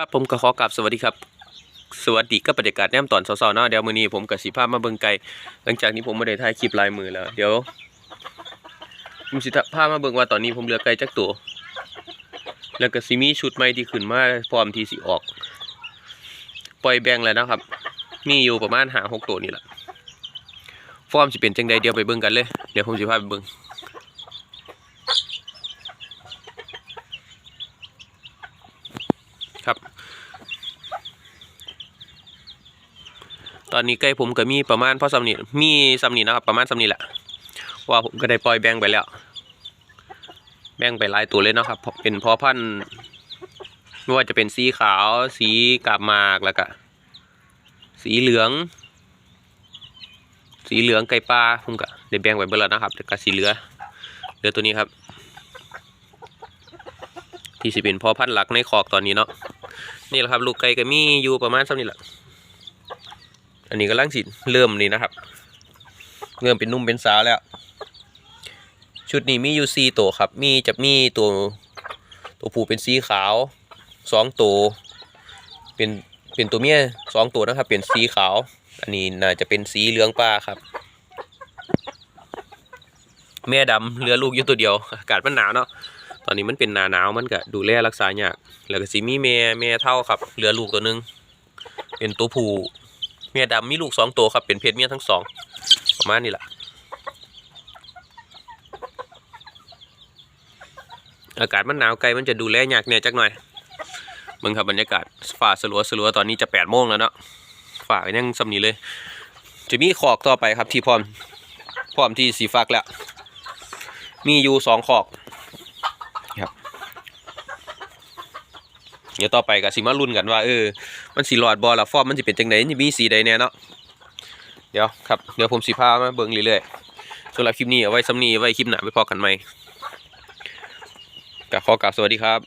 ครับผมก็ขอกราบสวัสดีครับ สวัสดีกับรรยากาศแนมตอนเช้าๆเนาะเดี๋ยวมื้อนี้ผมกับสิพาพมาเบิ่งไก่หลังจากนี้ผมไม่ได้ถ่ายคลิปลายมือแล้ว เดี๋ยวผมสิพาพมาเบิ่งว่าตอนนี้ผมเหลือไก่จักตัว แล้วก็สิมีชุดใหม่ที่ขึ้นมาพร้อมที่สิออก ปล่อยแบ่งแล้วนะครับ มีอยู่ประมาณ5 6ตัวนี่แหละฟอร์มสิเป็นจังใดเดียวไปเบิ่งกันเลย เดี๋ยวผมสิพาไปเบิ่ง ครับ ตอนนี้ใกล้ผมก็มีประมาณพอสำนีมีสำนีนะครับ ประมาณสำนีแหละว่าผมก็ได้ปล่อยแบ่งไปแล้ว แบ่งไปหลายตัวเลยเนาะครับ เป็นพอพันธุ์ไม่ว่าจะเป็นสีขาว สีกาบหมากแล้วก็สีเหลือง สีเหลืองไก่ปลาผมก็ได้แบ่งไว้เบิดแล้วนะครับแต่ก็สีเหลือเหลือตัวนี้ครับ ที่สิเป็นพอพันธุ์หลักในคอกตอนนี้เนาะนี่แหละครับ ลูกไก่ก็มีอยู่ประมาณเท่านี้แหละอันนี้ก็ล่างสิเริ่มนี่นะครับ เริ่มเป็นนุ่มเป็นสาวแล้ว ชุดนี้มีอยู่สี่ตัวครับ มีจะมีตัวตัวผู้เป็นสีขาวสองตัวเป็นเป็นตัวเมียสองตัวนะครับ เป็นสีขาว อันนี้น่าจะเป็นสีเหลืองปลาครับแม่ดำเหลือลูกอยู่ตัวเดียวอากาศมันหนาวเนาะ อนนี้มันเป็นหนาหนาวมันก็ดูแลรักษายากแล้วก็สิมีแม่แม่เท่าครับเหลือลูกตัวหนึง เป็นตัวผู้แม่ดำมีลูกสองตัวครับ เป็นเพศเมียทั้งสองประมาณนี้แหละอากาศมันหนาวไกลมันจะดูแลยากเนี่ยจักหน่อยเบิ่งครับบรรยากาศฝ่าสลัวสลัวตอนนี้จะแปดโมงแล้วเนาะฝ่ายังสำนีเลย จะมีขอกต่อไปครับที่พร้อมพร้อมที่สีฟักแล้ว มีอยู่สองขอก เดี๋ยวต่อไปก็สิมาลุ้นกันว่าเออมันสีหลอดบอละฟอร์มมันจะเป็นจังไหนี่มีสีใดแน่เนาะเดี๋ยวครับเดี๋ยวผมสีผ้ามาเบิ่งเรื่อยๆสำหรับคลิปนี้เอาไว้ซ้ำนี้ไว้คลิปหน้าไปพอกันใหม่ก็ขอกล่าวสวัสดีครับ